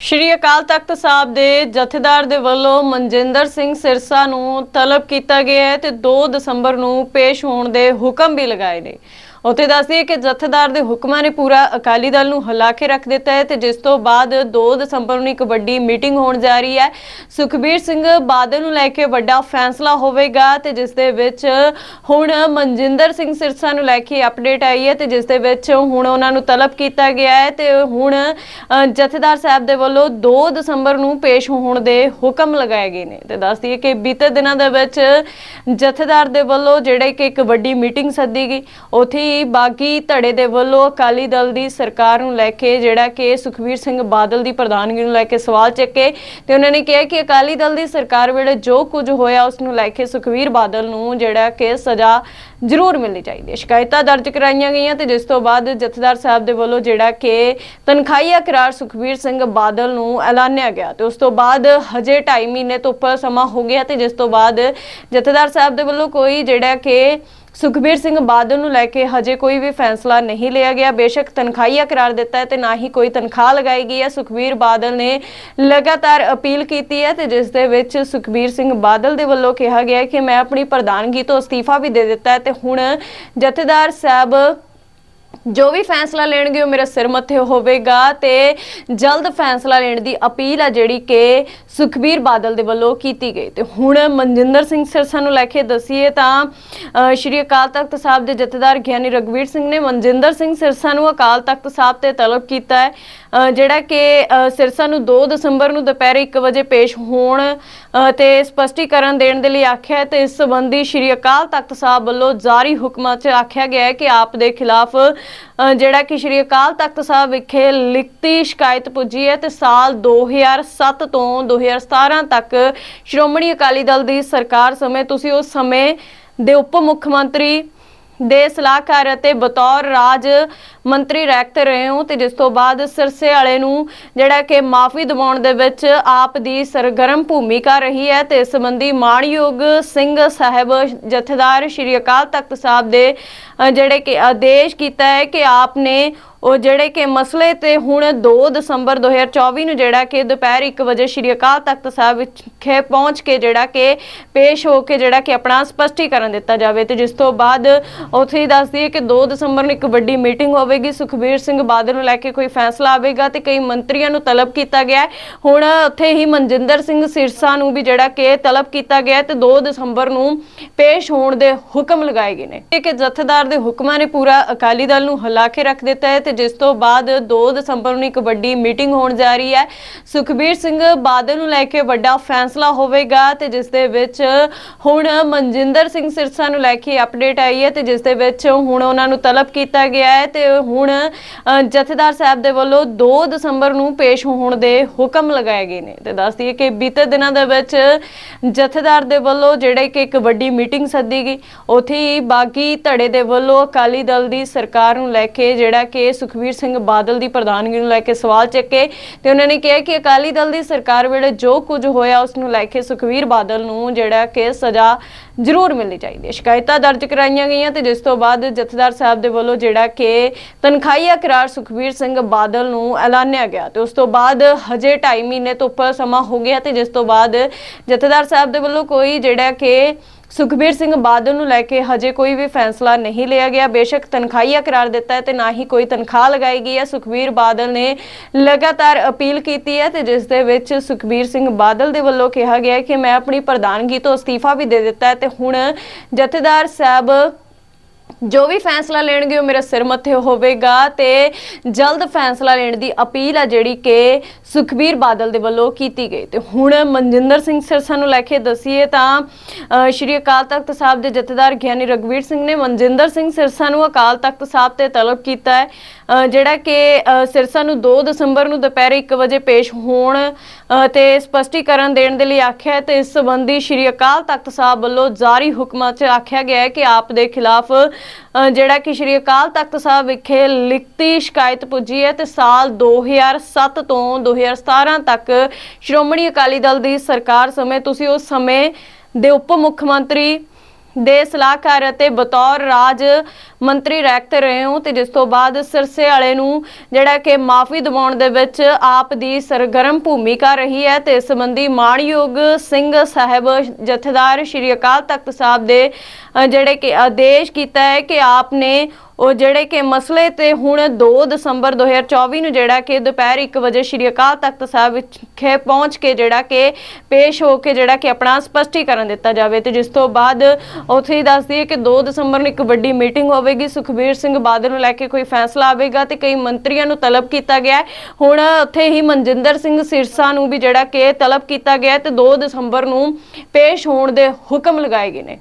ਸ਼੍ਰੀ ਅਕਾਲ ਤਖਤ ਸਾਹਿਬ ਦੇ ਜਥੇਦਾਰ ਦੇ ਵੱਲੋਂ ਮਨਜਿੰਦਰ ਸਿੰਘ ਸਿਰਸਾ ਨੂੰ ਤਲਬ ਕੀਤਾ ਗਿਆ ਹੈ ਤੇ 2 ਦਸੰਬਰ ਨੂੰ ਪੇਸ਼ ਹੋਣ ਦੇ ਹੁਕਮ ਵੀ ਲਗਾਏ ਨੇ। ਉੱਥੇ ਦੱਸਦੀ ਹੈ ਕਿ ਜਥੇਦਾਰ ਦੇ ਹੁਕਮਾਂ ਨੇ ਪੂਰਾ ਅਕਾਲੀ ਦਲ ਨੂੰ ਹਿਲਾ ਕੇ ਰੱਖ ਦਿੱਤਾ ਹੈ ਤੇ ਜਿਸ ਤੋਂ ਬਾਅਦ 2 ਦਸੰਬਰ ਨੂੰ ਇੱਕ ਵੱਡੀ ਮੀਟਿੰਗ ਹੋਣ ਜਾ ਰਹੀ ਹੈ। ਸੁਖਬੀਰ ਸਿੰਘ ਬਾਦਲ ਨੂੰ ਲੈ ਕੇ ਵੱਡਾ ਫੈਸਲਾ ਹੋਵੇਗਾ ਤੇ ਜਿਸ ਦੇ ਵਿੱਚ ਹੁਣ ਮਨਜਿੰਦਰ ਸਿੰਘ ਸਿਰਸਾ ਨੂੰ ਲੈ ਕੇ ਅਪਡੇਟ ਆਈ ਹੈ ਤੇ ਜਿਸ ਦੇ ਵਿੱਚ ਹੁਣ ਉਹਨਾਂ ਨੂੰ ਤਲਬ ਕੀਤਾ ਗਿਆ ਹੈ ਤੇ ਹੁਣ ਜਥੇਦਾਰ ਸਾਹਿਬ ਦੇ ਵੱਲੋਂ 2 ਦਸੰਬਰ ਨੂੰ ਪੇਸ਼ ਹੋਣ ਦੇ ਹੁਕਮ ਲਗਾਏ ਗਏ ਨੇ ਤੇ ਦੱਸਦੀ ਹੈ ਕਿ ਬੀਤੇ ਦਿਨਾਂ ਦੇ ਵਿੱਚ ਜਥੇਦਾਰ ਦੇ ਵੱਲੋਂ ਜਿਹੜੇ ਕਿ ਇੱਕ ਵੱਡੀ ਮੀਟਿੰਗ ਸੱਦੀ ਗਈ। ਉੱਥੇ ਹੀ ਬਾਗੀ ਧੜੇ ਦੇ ਵੱਲੋਂ ਅਕਾਲੀ ਦਲ ਦੀ ਸਰਕਾਰ ਨੂੰ ਲੈ ਕੇ ਜਿਹੜਾ ਕਿ ਸੁਖਬੀਰ ਸਿੰਘ ਬਾਦਲ ਦੀ ਪ੍ਰਧਾਨਗੀ ਨੂੰ ਲੈ ਕੇ ਸਵਾਲ ਚੱਕੇ ਤੇ ਉਹਨਾਂ ਨੇ ਕਿਹਾ ਕਿ ਅਕਾਲੀ ਦਲ ਦੀ ਸਰਕਾਰ ਵੇਲੇ ਜੋ ਕੁਝ ਹੋਇਆ, ਉਸ ਨੂੰ ਲੈ ਕੇ ਸੁਖਬੀਰ ਬਾਦਲ ਨੂੰ ਜਿਹੜਾ ਕਿ ਸਜ਼ਾ ਜ਼ਰੂਰ ਮਿਲਣੀ ਚਾਹੀਦੀ ਹੈ। ਸ਼ਿਕਾਇਤਾਂ ਦਰਜ ਕਰਾਈਆਂ ਗਈਆਂ ਤੇ ਜਿਸ ਤੋਂ ਬਾਅਦ ਜਥੇਦਾਰ ਸਾਹਿਬ ਦੇ ਵੱਲੋਂ ਜਿਹੜਾ ਕਿ ਤਨਖਾਹੀਆ ਕਰਾਰ ਸੁਖਬੀਰ ਸਿੰਘ ਬਾਦਲ ਨੂੰ ਐਲਾਨਿਆ ਗਿਆ ਤੇ ਉਸ ਤੋਂ ਬਾਅਦ ਹਜੇ 2.5 ਮਹੀਨੇ ਤੋਂ ਉੱਪਰ ਸਮਾਂ ਹੋ ਗਿਆ ਤੇ ਜਿਸ ਤੋਂ ਬਾਅਦ ਜਥੇਦਾਰ ਸਾਹਿਬ ਦੇ ਵੱਲੋਂ ਕੋਈ ਜਿਹੜਾ ਕਿ ਸੁਖਬੀਰ ਸਿੰਘ ਬਾਦਲ ਨੂੰ ਲੈ ਕੇ ਹਜੇ ਕੋਈ ਵੀ ਫੈਸਲਾ ਨਹੀਂ ਲਿਆ ਗਿਆ। ਬੇਸ਼ੱਕ ਤਨਖਾਹੀਆ ਕਰਾਰ ਦਿੱਤਾ ਹੈ ਤੇ ਨਾ ਹੀ ਕੋਈ ਤਨਖਾਹ ਲਗਾਈ ਗਈ ਹੈ। ਸੁਖਬੀਰ ਬਾਦਲ ਨੇ ਲਗਾਤਾਰ ਅਪੀਲ ਕੀਤੀ ਹੈ ਤੇ ਜਿਸ ਦੇ ਵਿੱਚ ਸੁਖਬੀਰ ਸਿੰਘ ਬਾਦਲ ਦੇ ਵੱਲੋਂ ਕਿਹਾ ਗਿਆ ਕਿ ਮੈਂ ਆਪਣੀ ਪ੍ਰਧਾਨਗੀ ਤੋਂ ਅਸਤੀਫਾ ਵੀ ਦੇ ਦਿੱਤਾ ਹੈ ਤੇ ਹੁਣ ਜਥੇਦਾਰ ਸਾਹਿਬ ਜੋ ਵੀ ਫੈਸਲਾ ਲੈਣਗੇ ਉਹ ਮੇਰਾ ਸਿਰ ਮੱਥੇ ਹੋਵੇਗਾ ਤੇ ਜਲਦ ਫੈਸਲਾ ਲੈਣ ਦੀ ਅਪੀਲ ਆ ਜਿਹੜੀ ਕਿ ਸੁਖਬੀਰ ਬਾਦਲ ਦੇ ਵੱਲੋਂ ਕੀਤੀ ਗਈ। ਤੇ ਹੁਣ ਮਨਜਿੰਦਰ ਸਿੰਘ ਸਿਰਸਾ ਨੂੰ ਲੈ ਕੇ ਦਸੀਏ ਤਾਂ ਸ਼੍ਰੀ ਅਕਾਲ ਤਖਤ ਸਾਹਿਬ ਦੇ ਜਥੇਦਾਰ ਗਿਆਨੀ ਰਗਵੀਰ ਸਿੰਘ ਨੇ ਮਨਜਿੰਦਰ ਸਿੰਘ ਸਿਰਸਾ ਨੂੰ ਅਕਾਲ ਤਖਤ ਸਾਹਿਬ ਤੇ ਤਲਬ ਕੀਤਾ ਹੈ। ਜਿਹੜਾ ਕਿ ਸਿਰਸਾ ਨੂੰ 2 ਦਸੰਬਰ ਨੂੰ ਦੁਪਹਿਰੇ 1 ਵਜੇ ਪੇਸ਼ ਹੋਣ ਤੇ ਸਪਸ਼ਟੀਕਰਨ ਦੇਣ ਦੇ ਲਈ ਆਖਿਆ ਹੈ ਤੇ ਇਸ ਸੰਬੰਧੀ ਸ਼੍ਰੀ ਅਕਾਲ ਤਖਤ ਸਾਹਿਬ ਵੱਲੋਂ ਜਾਰੀ ਹੁਕਮਾਂ 'ਚ ਆਖਿਆ ਗਿਆ ਹੈ ਕਿ ਆਪ ਦੇ ਖਿਲਾਫ ਜਿਹੜਾ ਕਿ ਸ਼੍ਰੀ ਅਕਾਲ ਤਖਤ ਸਾਹਿਬ ਵਿਖੇ ਲਿਖਤੀ ਸ਼ਿਕਾਇਤ ਪੁੱਜੀ ਹੈ ਤੇ ਸਾਲ 2007 ਤੋਂ 2017 ਤੱਕ ਸ਼੍ਰੋਮਣੀ ਅਕਾਲੀ ਦਲ ਦੀ ਸਰਕਾਰ ਸਮੇਂ ਤੁਸੀਂ ਉਸ ਸਮੇਂ ਦੇ ਉਪ ਮੁੱਖ ਮੰਤਰੀ ਦੇ ਸਲਾਹਕਾਰ ਅਤੇ ਬਤੌਰ ਰਾਜ ਮੰਤਰੀ ਰਹਿਤ ਰਹੇ ਹੋ ਤੇ ਜਿਸ ਤੋਂ ਬਾਅਦ ਸਿਰਸੇ ਵਾਲੇ ਨੂੰ ਜਿਹੜਾ ਕਿ ਮਾਫੀ ਦਿਵਾਉਣ ਦੇ ਵਿੱਚ ਆਪ ਦੀ ਸਰਗਰਮ ਭੂਮਿਕਾ ਰਹੀ ਹੈ ਤੇ ਇਸ ਸੰਬੰਧੀ ਮਾਣਯੋਗ ਸਿੰਘ ਸਾਹਿਬ ਜਥੇਦਾਰ ਸ਼੍ਰੀ ਅਕਾਲ ਤਖਤ ਸਾਹਿਬ ਦੇ ਜਿਹੜੇ ਕਿ ਆਦੇਸ਼ ਕੀਤਾ ਹੈ ਕਿ ਆਪ ਨੇ ਉਹ ਜਿਹੜੇ ਕਿ ਮਸਲੇ ਤੇ ਹੁਣ 2 ਦਸੰਬਰ 2024 ਨੂੰ ਜਿਹੜਾ ਕਿ ਦੁਪਹਿਰ 1 ਵਜੇ ਸ਼੍ਰੀ ਅਕਾਲ ਤਖਤ ਸਾਹਿਬ ਵਿਖੇ ਪਹੁੰਚ ਕੇ ਜਿਹੜਾ ਕਿ ਪੇਸ਼ ਹੋ ਕੇ ਜਿਹੜਾ ਕਿ ਆਪਣਾ ਸਪਸ਼ਟੀਕਰਨ ਦਿੱਤਾ ਜਾਵੇ ਤੇ ਜਿਸ ਤੋਂ ਬਾਅਦ ਉੱਥੇ ਹੀ ਦੱਸਦੀ ਹੈ ਕਿ 2 ਦਸੰਬਰ ਨੂੰ ਇੱਕ ਵੱਡੀ ਮੀਟਿੰਗ ਹੋਵੇਗੀ। ਸੁਖਬੀਰ ਸਿੰਘ ਬਾਦਲ ਨੂੰ ਲੈ ਕੇ ਕੋਈ ਫੈਸਲਾ ਆਵੇਗਾ ਤੇ ਕਈ ਮੰਤਰੀਆਂ ਨੂੰ ਤਲਬ ਕੀਤਾ ਗਿਆ ਹੁਣ ਉੱਥੇ ਹੀ ਮਨਜਿੰਦਰ ਸਿੰਘ ਸਿਰਸਾ ਨੂੰ ਵੀ ਜਿਹੜਾ ਕਿ ਤਲਬ ਕੀਤਾ ਗਿਆ ਹੈ ਤੇ 2 ਦਸੰਬਰ ਨੂੰ ਪੇਸ਼ ਹੋਣ ਦੇ ਹੁਕਮ ਲਗਾਏ ਗਏ ਨੇ। ਕਿ ਜਥੇਦਾਰ ਦੇ ਹੁਕਮਾਂ ਨੇ ਪੂਰਾ ਅਕਾਲੀ ਦਲ ਨੂੰ ਹਿਲਾ ਕੇ ਰੱਖ ਦਿੱਤਾ ਹੈ ਤੇ ਜਿਸ ਤੋਂ ਬਾਅਦ 2 ਦਸੰਬਰ ਨੂੰ ਇੱਕ ਵੱਡੀ ਮੀਟਿੰਗ ਹੋਣ ਜਾ ਰਹੀ ਹੈ। ਸੁਖਬੀਰ ਸਿੰਘ ਬਾਦਲ ਨੂੰ ਲੈ ਕੇ ਵੱਡਾ ਫੈਸਲਾ ਹੋਵੇਗਾ ਤੇ ਜਿਸ ਦੇ ਵਿੱਚ ਹੁਣ ਮਨਜਿੰਦਰ ਸਿੰਘ ਸਿਰਸਾ ਨੂੰ ਲੈ ਕੇ ਅਪਡੇਟ ਆਈ ਹੈ ਤੇ ਜਿਸ ਦੇ ਵਿੱਚ ਹੁਣ ਉਹਨਾਂ ਨੂੰ ਤਲਬ ਕੀਤਾ ਗਿਆ ਹੈ ਤੇ ਹੁਣ ਜਥੇਦਾਰ ਸਾਹਿਬ ਦੇ ਵੱਲੋਂ 2 ਦਸੰਬਰ ਨੂੰ ਪੇਸ਼ ਹੋਣ ਦੇ ਹੁਕਮ ਲਗਾਏ ਗਏ ਨੇ। ਤੇ ਦੱਸਦੀ ਹੈ ਕਿ ਬੀਤੇ ਦਿਨਾਂ ਦੇ ਵਿੱਚ ਜਥੇਦਾਰ ਦੇ ਵੱਲੋਂ ਜਿਹੜੇ ਕਿ ਇੱਕ ਵੱਡੀ ਮੀਟਿੰਗ ਸੱਦੀ ਗਈ। ਉੱਥੇ ਹੀ ਬਾਗੀ ਧੜੇ ਦੇ ਵੱਲੋਂ ਅਕਾਲੀ ਦਲ ਦੀ ਸਰਕਾਰ ਨੂੰ ਲੈ ਕੇ ਜਿਹੜਾ ਕਿ ਸੁਖਬੀਰ ਸਿੰਘ ਬਾਦਲ ਦੀ ਪ੍ਰਧਾਨਗੀ ਨੂੰ ਲੈ ਕੇ ਸਵਾਲ ਚੱਕੇ ਤੇ ਉਹਨਾਂ ਨੇ ਕਿਹਾ ਕਿ ਅਕਾਲੀ ਦਲ ਦੀ ਸਰਕਾਰ ਵੇਲੇ ਜੋ ਕੁਝ ਹੋਇਆ, ਉਸ ਨੂੰ ਲੈ ਕੇ ਸੁਖਬੀਰ ਬਾਦਲ ਨੂੰ ਜਿਹੜਾ ਕਿ ਸਜ਼ਾ ਜ਼ਰੂਰ ਮਿਲਣੀ ਚਾਹੀਦੀ ਹੈ। ਸ਼ਿਕਾਇਤਾਂ ਦਰਜ ਕਰਾਈਆਂ ਗਈਆਂ ਤੇ ਜਿਸ ਤੋਂ ਬਾਅਦ ਜਥੇਦਾਰ ਸਾਹਿਬ ਦੇ ਵੱਲੋਂ ਜਿਹੜਾ ਕਿ ਤਨਖਾਹੀਆ ਕਰਾਰ ਸੁਖਬੀਰ ਸਿੰਘ ਬਾਦਲ ਨੂੰ ਐਲਾਨਿਆ ਗਿਆ ਤੇ ਉਸ ਤੋਂ ਬਾਅਦ ਹਜੇ 2.5 ਮਹੀਨੇ ਤੋਂ ਉੱਪਰ ਸਮਾਂ ਹੋ ਗਿਆ ਤੇ ਜਿਸ ਤੋਂ ਬਾਅਦ ਜਥੇਦਾਰ ਸਾਹਿਬ ਦੇ ਵੱਲੋਂ ਕੋਈ ਜਿਹੜਾ ਕਿ ਸੁਖਬੀਰ ਸਿੰਘ ਬਾਦਲ ਨੂੰ ਲੈ ਕੇ ਹਜੇ ਕੋਈ ਵੀ ਫੈਸਲਾ ਨਹੀਂ ਲਿਆ ਗਿਆ। ਬੇਸ਼ੱਕ ਤਨਖਾਹੀਆ ਕਰਾਰ ਦਿੱਤਾ ਹੈ ਤੇ ਨਾ ਹੀ ਕੋਈ ਤਨਖਾਹ ਲਗਾਈ ਗਈ ਹੈ। ਸੁਖਬੀਰ ਬਾਦਲ ਨੇ ਲਗਾਤਾਰ ਅਪੀਲ ਕੀਤੀ ਹੈ ਤੇ ਜਿਸ ਦੇ ਵਿੱਚ ਸੁਖਬੀਰ ਸਿੰਘ ਬਾਦਲ ਦੇ ਵੱਲੋਂ ਕਿਹਾ ਗਿਆ ਕਿ ਮੈਂ ਆਪਣੀ ਪ੍ਰਧਾਨਗੀ ਤੋਂ ਅਸਤੀਫਾ ਵੀ ਦੇ ਦਿੱਤਾ ਹੈ ਤੇ ਹੁਣ ਜਥੇਦਾਰ ਸਾਹਿਬ ਜੋ ਵੀ ਫੈਸਲਾ ਲੈਣਗੇ ਉਹ ਮੇਰਾ ਸਿਰ ਮੱਥੇ ਹੋਵੇਗਾ ਤੇ ਜਲਦ ਫੈਸਲਾ ਲੈਣ ਦੀ ਅਪੀਲ ਆ ਜਿਹੜੀ ਕਿ ਸੁਖਬੀਰ ਬਾਦਲ ਦੇ ਵੱਲੋਂ ਕੀਤੀ ਗਈ। ਤੇ ਹੁਣ ਮਨਜਿੰਦਰ ਸਿੰਘ ਸਿਰਸਾ ਨੂੰ ਲੈ ਕੇ ਦਸੀਏ ਤਾਂ ਸ਼੍ਰੀ ਅਕਾਲ ਤਖਤ ਸਾਹਿਬ ਦੇ ਜਥੇਦਾਰ ਗਿਆਨੀ ਰਗਵੀਰ ਸਿੰਘ ਨੇ ਮਨਜਿੰਦਰ ਸਿੰਘ ਸਿਰਸਾ ਨੂੰ ਅਕਾਲ ਤਖਤ ਸਾਹਿਬ ਤੇ ਤਲਬ ਕੀਤਾ ਹੈ। ਜਿਹੜਾ ਕਿ ਸਿਰਸਾ ਨੂੰ 2 ਦਸੰਬਰ ਨੂੰ ਦੁਪਹਿਰੇ 1 ਵਜੇ ਪੇਸ਼ ਹੋਣ ਤੇ ਸਪਸ਼ਟੀਕਰਨ ਦੇਣ ਦੇ ਲਈ ਆਖਿਆ ਹੈ ਤੇ ਇਸ ਸੰਬੰਧੀ ਸ਼੍ਰੀ ਅਕਾਲ ਤਖਤ ਸਾਹਿਬ ਵੱਲੋਂ ਜਾਰੀ ਹੁਕਮਾਂ 'ਚ ਆਖਿਆ ਗਿਆ ਹੈ ਕਿ ਆਪ ਦੇ ਖਿਲਾਫ ਜਿਹੜਾ ਕਿ ਸ਼੍ਰੀ ਅਕਾਲ ਤਖਤ ਸਾਹਿਬ ਵਿਖੇ ਲਿਖਤੀ ਸ਼ਿਕਾਇਤ ਪੁੱਜੀ ਹੈ ਤੇ ਸਾਲ 2007 ਤੋਂ 2017 ਤੱਕ ਸ਼੍ਰੋਮਣੀ ਅਕਾਲੀ ਦਲ ਦੀ ਸਰਕਾਰ ਸਮੇਂ, ਤੁਸੀਂ ਉਸ ਸਮੇਂ ਦੇ ਉਪ ਮੁੱਖ ਮੰਤਰੀ ਦੇ ਸਲਾਹਕਾਰ ਅਤੇ ਬਤੌਰ ਰਾਜ ਮੰਤਰੀ ਰਹਿਤੇ ਰਹੇ ਹੋ ਤੇ ਜਿਸ ਤੋਂ ਬਾਅਦ ਸਿਰਸੇ ਵਾਲੇ ਨੂੰ ਜਿਹੜਾ ਕਿ ਮਾਫੀ ਦਿਵਾਉਣ ਦੇ ਵਿੱਚ ਆਪ ਦੀ ਸਰਗਰਮ ਭੂਮਿਕਾ ਰਹੀ ਹੈ ਤੇ ਇਸ ਸੰਬੰਧੀ ਮਾਣਯੋਗ ਸਿੰਘ ਸਾਹਿਬ ਜਥੇਦਾਰ ਸ਼੍ਰੀ ਅਕਾਲ ਤਖਤ ਸਾਹਿਬ ਦੇ ਜਿਹੜੇ ਕਿ ਆਦੇਸ਼ ਕੀਤਾ ਹੈ ਕਿ ਆਪ ਨੇ ਉਹ ਜਿਹੜੇ ਕਿ ਮਸਲੇ ਤੇ ਹੁਣ 2 ਦਸੰਬਰ 2024 ਨੂੰ ਜਿਹੜਾ ਕਿ ਦੁਪਹਿਰ 1 ਵਜੇ ਸ਼੍ਰੀ ਅਕਾਲ ਤਖਤ ਸਾਹਿਬ ਵਿਖੇ ਪਹੁੰਚ ਕੇ ਜਿਹੜਾ ਕਿ ਪੇਸ਼ ਹੋ ਕੇ ਜਿਹੜਾ ਕਿ ਆਪਣਾ ਸਪਸ਼ਟੀਕਰਨ ਦਿੱਤਾ ਜਾਵੇ ਤੇ ਜਿਸ ਤੋਂ ਬਾਅਦ ਉੱਥੇ ਹੀ ਦੱਸਦੀ ਹੈ ਕਿ 2 ਦਸੰਬਰ ਨੂੰ ਇੱਕ ਵੱਡੀ ਮੀਟਿੰਗ ਹੋਵੇਗੀ। ਸੁਖਬੀਰ ਸਿੰਘ ਬਾਦਲ ਨੂੰ ਲੈ ਕੇ ਕੋਈ ਫੈਸਲਾ ਆਵੇਗਾ ਤੇ ਕਈ ਮੰਤਰੀਆਂ ਨੂੰ ਤਲਬ ਕੀਤਾ ਗਿਆ ਹੁਣ ਉੱਥੇ ਹੀ ਮਨਜਿੰਦਰ ਸਿੰਘ ਸਿਰਸਾ ਨੂੰ ਵੀ ਜਿਹੜਾ ਕਿ ਤਲਬ ਕੀਤਾ ਗਿਆ ਹੈ ਤੇ 2 ਦਸੰਬਰ ਨੂੰ ਪੇਸ਼ ਹੋਣ ਦੇ ਹੁਕਮ ਲਗਾਏ ਗਏ ਨੇ।